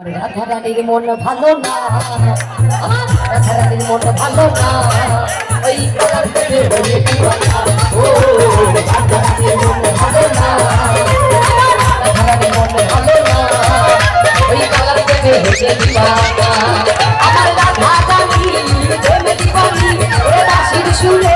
রাধারানীর মন ভালো না। রাধারানীর মন ভালো না। ওই কালার করে হয়ে দিওয়ানা ও, রাধারানীর মন ভালো না। রাধারানীর মন ভালো না। ওই কালার করে হয়ে দিওয়ানা আমার রাধারানী প্রেম দিবানি, এ বাঁশির সুরে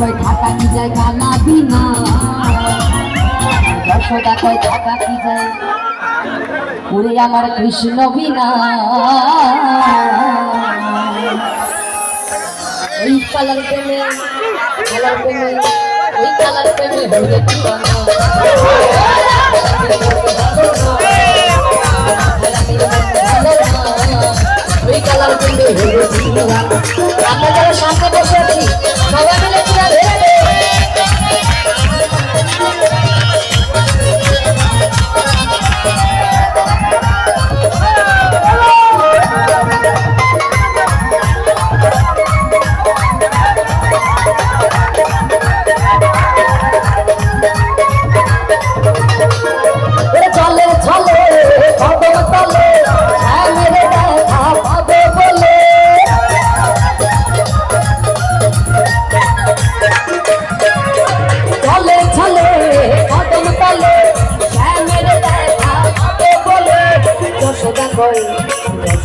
কই ঢাকা কি যায় গানা বিনা? যশোদা কই ঢাকা কি যায় ওরে আমার কৃষ্ণ বিনা। ওই কালার প্রেমে কালার প্রেমে ওই কালার প্রেমে হয়ে ওই কালার প্রেমে হয়ে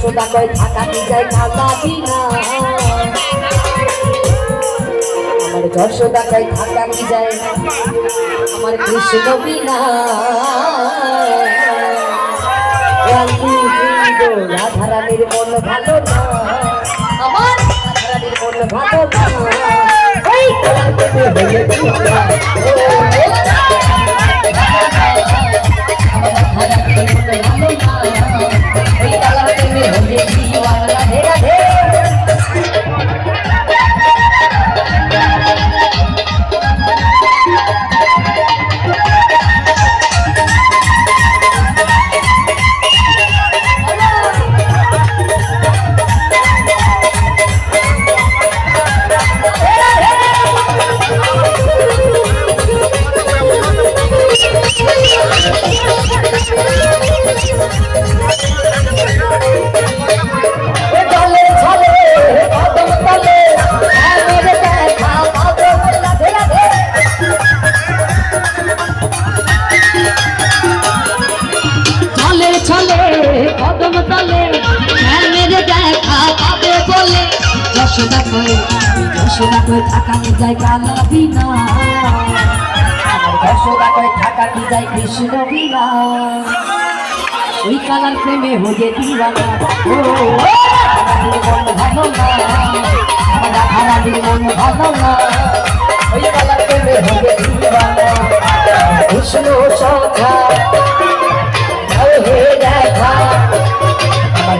যশোদা কই থাকা কি যায় খাতা বিনা আমার যশোদা কই থাকা কি যায় আমার কৃষ্ণ বিনা রাধারানীর মন ভালো না। আমার রাধারানীর মন ভালো না। যশোদা কই থাকা কি যায় কালা বিনা আমার যশোদা কই থাকা কি যায় কৃষ্ণ বিনা ওই কালার প্রেমে হয়ে দিওয়ানা ও মন ভালো না কৃষ্ণ সখা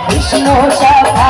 কৃষ্ণ সখা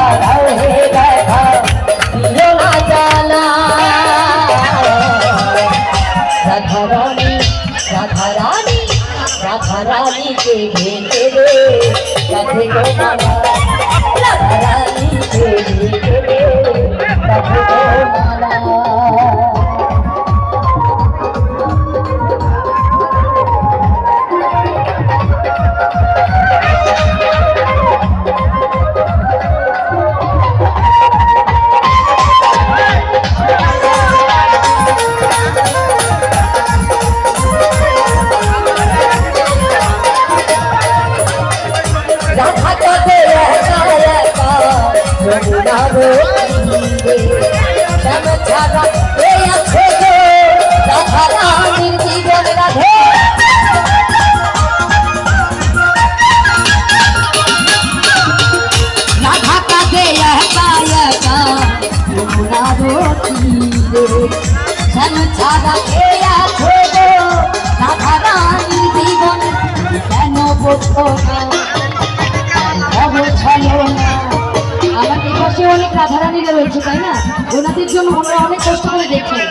তাই না? ওনাদের জন্য আমরা অনেক কষ্ট করে দেখছি।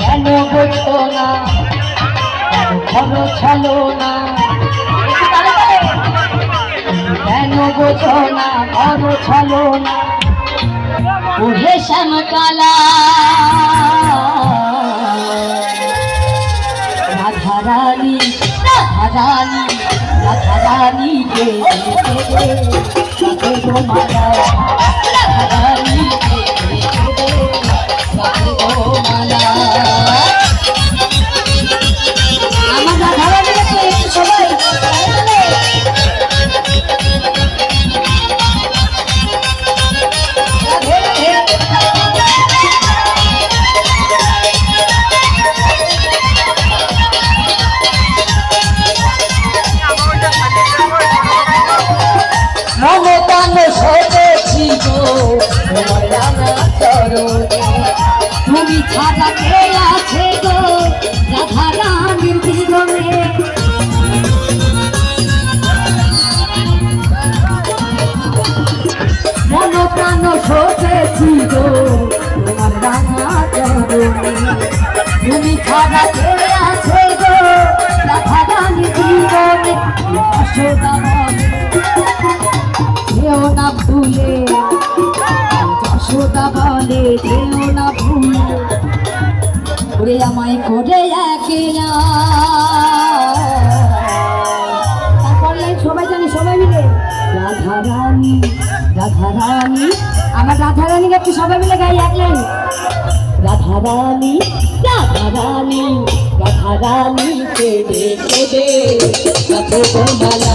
কেন বোঝো না? কেন ছলো না। কেন বোঝো না? কেন ছলো না? ওহে শ্যামকালা রাধারানী রাধারানী রাধারানী কে রাধে Ataque! রাধা রানী আমার রাধা রানীকে একটু সবাই মিলে গাই এক লাইন রাধা রানী রাধা রানী রাধা রানী কেঁদে কেঁদে রাধো গোমালা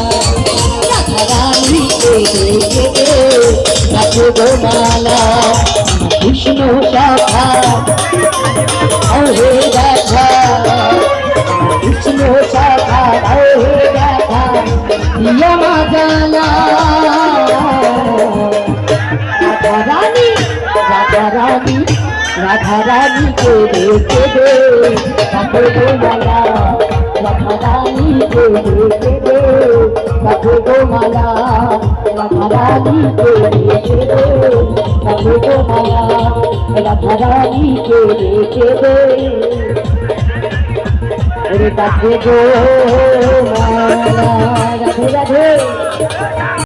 রাধা রানী কেঁদে কেঁদে রাধো গোমালা কৃষ্ণ শাখা দেখা কৃষ্ণ জানা রাধা রানী কে রেখে দে রাধে গো মালা রাধা রানী কে রেখে দে মালা রাধা রানী কে রেখে দে মালা রাধা রানী কে রেখে দে ওরে গো, রাধে রাধে।